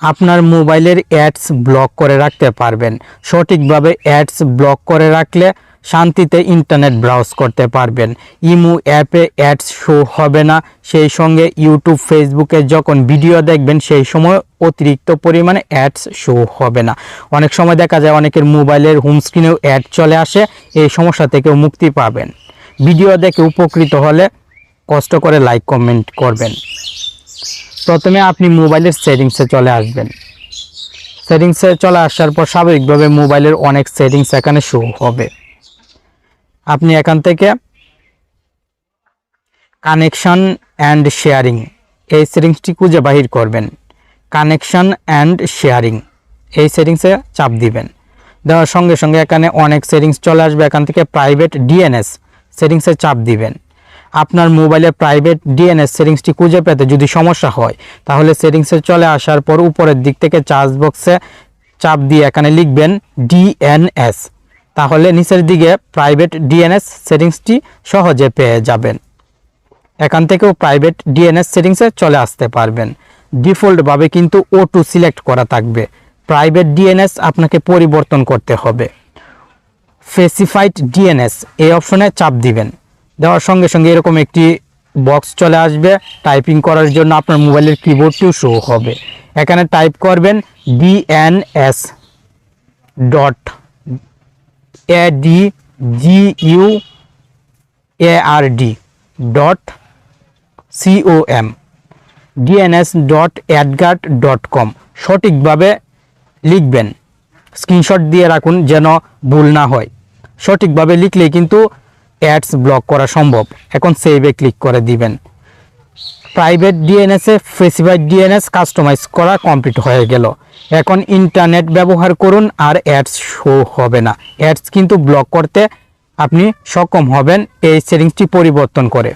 আপনার মোবাইলের ads block করে রাখতে পারবেন। সঠিকভাবে অ্যাডস ব্লক করে রাখলে শান্তিতে ইন্টারনেট ব্রাউজ করতে পারবেন। ইমু অ্যাপে অ্যাডস শো হবে না, সেই সঙ্গে ইউটিউব, ফেসবুকে যখন ভিডিও দেখবেন, সেই সময় অতিরিক্ত পরিমাণে অ্যাডস শো হবে না। অনেক সময় দেখা যায় অনেকের মোবাইলের হোম স্ক্রিনেও অ্যাড চলে আসে, এই সমস্যা থেকেও মুক্তি পাবেন। ভিডিও দেখে উপকৃত হলে কষ্ট করে লাইক কমেন্ট করবেন। প্রথমে আপনি মোবাইলের সেটিংসে চলে আসবেন। সেটিংসে চলে আসার পর স্বাভাবিকভাবে মোবাইলের অনেক সেটিংস এখানে শো হবে। আপনি এখান থেকে কানেকশন অ্যান্ড শেয়ারিং এই সেটিংসটি খুঁজে বাহির করবেন। কানেকশন অ্যান্ড শেয়ারিং এই সেটিংসে চাপ দিবেন। দেওয়ার সঙ্গে সঙ্গে এখানে অনেক সেটিংস চলে আসবে। এখান থেকে প্রাইভেট ডিএনএস সেটিংসে চাপ দিবেন। আপনার মোবাইলে প্রাইভেট ডিএনএস সেটিংসটি খুঁজে পেতে যদি সমস্যা হয়, তাহলে সেটিংসে চলে আসার পর উপরের দিক থেকে চার্জ বক্সে চাপ দিয়ে এখানে লিখবেন ডিএনএস তাহলে নিচের দিকে প্রাইভেট ডিএনএস সেটিংসটি সহজে পেয়ে যাবেন। এখান থেকেও প্রাইভেট ডিএনএস সেটিংসে চলে আসতে পারবেন। ডিফল্টভাবে কিন্তু ও টু সিলেক্ট করা থাকবে। প্রাইভেট ডিএনএস আপনাকে পরিবর্তন করতে হবে। স্পেসিফাইড ডিএনএস এই অপশনে চাপ দিবেন। দেওয়ার সঙ্গে সঙ্গে এরকম একটি বক্স চলে আসবে। টাইপিং করার জন্য আপনার মোবাইলের কিবোর্ডটিও শো হবে। এখানে টাইপ করবেন DNS dot A D G U A R D dot COM DNS dot AdGuard dot com সঠিকভাবে লিখবেন। স্ক্রিনশট দিয়ে রাখুন যেন ভুল না হয়। সঠিকভাবে লিখলেই কিন্তু অ্যাডস ব্লক করা সম্ভব। এখন সেভে ক্লিক করে দিবেন। প্রাইভেট ডিএনএসে স্পেসিফাইড ডিএনএস কাস্টমাইজ করা কমপ্লিট হয়ে গেল। এখন ইন্টারনেট ব্যবহার করুন আর অ্যাডস শো হবে না। অ্যাডস কিন্তু ব্লক করতে আপনি সক্ষম হবেন। এই সেটিংসটি পরিবর্তন করে।